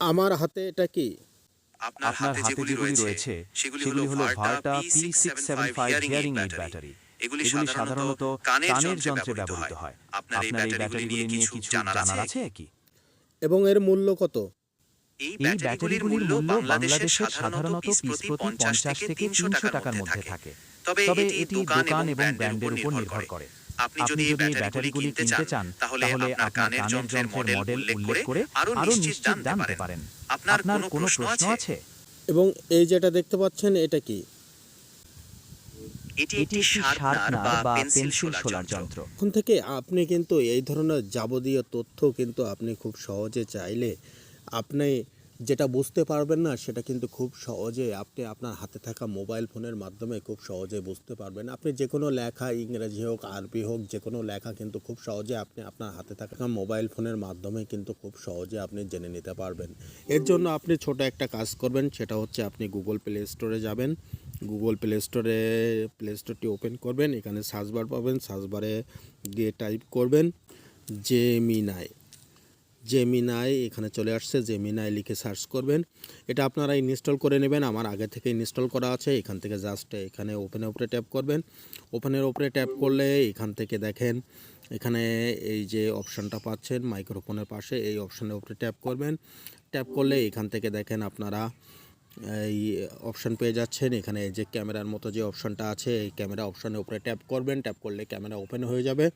আমার হাতে এটা কি? আপনার হাতে যেগুলি রয়েছে সেগুলি হলো Varta P six seven five hearing aid battery এগুলি সাধারণত কানের যন্ত্রে ব্যবহৃত হয়। আপনার এই ব্যাটারিগুলি নিয়ে কিছু জানার আছে? কি? এবং এর মূল্য কত? এই ব্যাটারিগুলির মূল্য বাংলাদেশে সাধারণত পিস প্রতি পঞ্চাশ থেকে তিনশো টাকার মধ্যে থাকে। তবে এটি দোকান এবং ব্র্যান্ডের উপর নির্ভর করে। আপনি যদি এই ব্যাটারিগুলি কিনতে চান তাহলে আপনার কানের যন্ত্রের মডেল উল্লেখ করে আরও নিশ্চিত জানতে পারেন। আপনার কোনো প্রশ্ন আছে? এবং এই যেটা দেখতে পাচ্ছেন এটা কি? এটি একটি শার্পনার বা পেন্সিল শোলার যন্ত্র। এখন থেকে আপনি কিন্তু এই ধরনের যাবতীয় তথ্য কিন্তু আপনি খুব সহজে চাইলে আপনি যেটা বুঝতে পারবেন না, সেটা কিন্তু খুব সহজে আপনি আপনার হাতে থাকা মোবাইল ফোনের মাধ্যমে খুব সহজে বুঝতে পারবেন। আপনি যে কোনো লেখা, ইংরেজি হোক, আরবি হোক যে কোনো লেখা কিন্তু খুব সহজে আপনি আপনার হাতে থাকা মোবাইল ফোনের মাধ্যমে কিন্তু খুব সহজে আপনি জেনে নিতে পারবেন। এর জন্য আপনি ছোট একটা কাজ করবেন, সেটা হচ্ছে আপনি গুগল প্লে স্টোরে যাবেন। গুগল প্লে স্টোরে প্লে স্টোরটি ওপেন করবেন। এখানে সার্চ বার পাবেন। সার্চ বারে গিয়ে টাইপ করবেন জেমিনাই জেমিনাই এখানে চলে আসছে জেমিনাই লিখে সার্চ করবেন। এটা আপনারা ইনস্টল করে নেবেন, আমার আগে থেকে ইনস্টল করা আছে, এখান থেকে জাস্ট এখানে ওপেনের উপরে ট্যাপ করবেন। ওপেনের উপরে ট্যাপ করলে এখান থেকে দেখেন, এখানে এই যে অপশানটা পাচ্ছেন মাইক্রোফোনের পাশে, এই অপশানের উপরে ট্যাপ করবেন। ট্যাপ করলে এখান থেকে দেখেন আপনারা এই অপশান পেয়ে যাচ্ছেন। এখানে যে ক্যামেরার মতো যে অপশানটা আছে, এই ক্যামেরা অপশানের উপরে ট্যাপ করবেন। ট্যাপ করলে ক্যামেরা ওপেন হয়ে যাবে।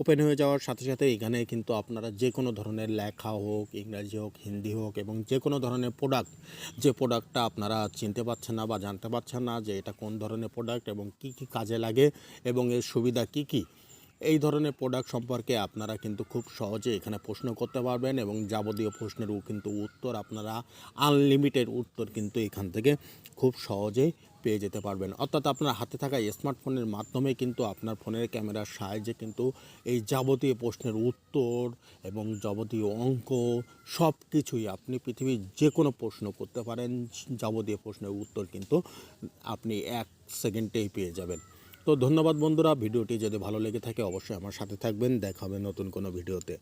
ওপেন হয়ে যাওয়ার সাথে সাথে এখানে কিন্তু আপনারা যে কোনো ধরনের লেখা হোক, ইংরাজি হোক, হিন্দি হোক এবং যে কোনো ধরনের প্রোডাক্ট যে প্রোডাক্টটা আপনারা চিনতে পারছেন না বা জানতে পারছেন না যে এটা কোন ধরনের প্রোডাক্ট এবং কি কি কাজে লাগে এবং এর সুবিধা কি কি এই ধরনের প্রোডাক্ট সম্পর্কে আপনারা কিন্তু খুব সহজে এখানে প্রশ্ন করতে পারবেন এবং যাবতীয় প্রশ্নের কিন্তু উত্তর আপনারা আনলিমিটেড উত্তর কিন্তু এখান থেকে খুব সহজেই পেয়ে যেতে পারবেন। অর্থাৎ আপনার হাতে থাকা স্মার্টফোনের মাধ্যমে কিন্তু আপনার ফোনের ক্যামেরার সাহায্যে কিন্তু এই যাবতীয় প্রশ্নের উত্তর এবং যাবতীয় অঙ্ক সব কিছুই আপনি পৃথিবীর যে কোনো প্রশ্ন করতে পারেন, যাবতীয় প্রশ্নের উত্তর কিন্তু আপনি এক সেকেন্ডেই পেয়ে যাবেন। তো ধন্যবাদ বন্ধুরা। ভিডিওটি যদি ভালো লেগে থাকে, অবশ্যই আমার সাথে থাকবেন। দেখা হবে নতুন কোনো ভিডিওতে।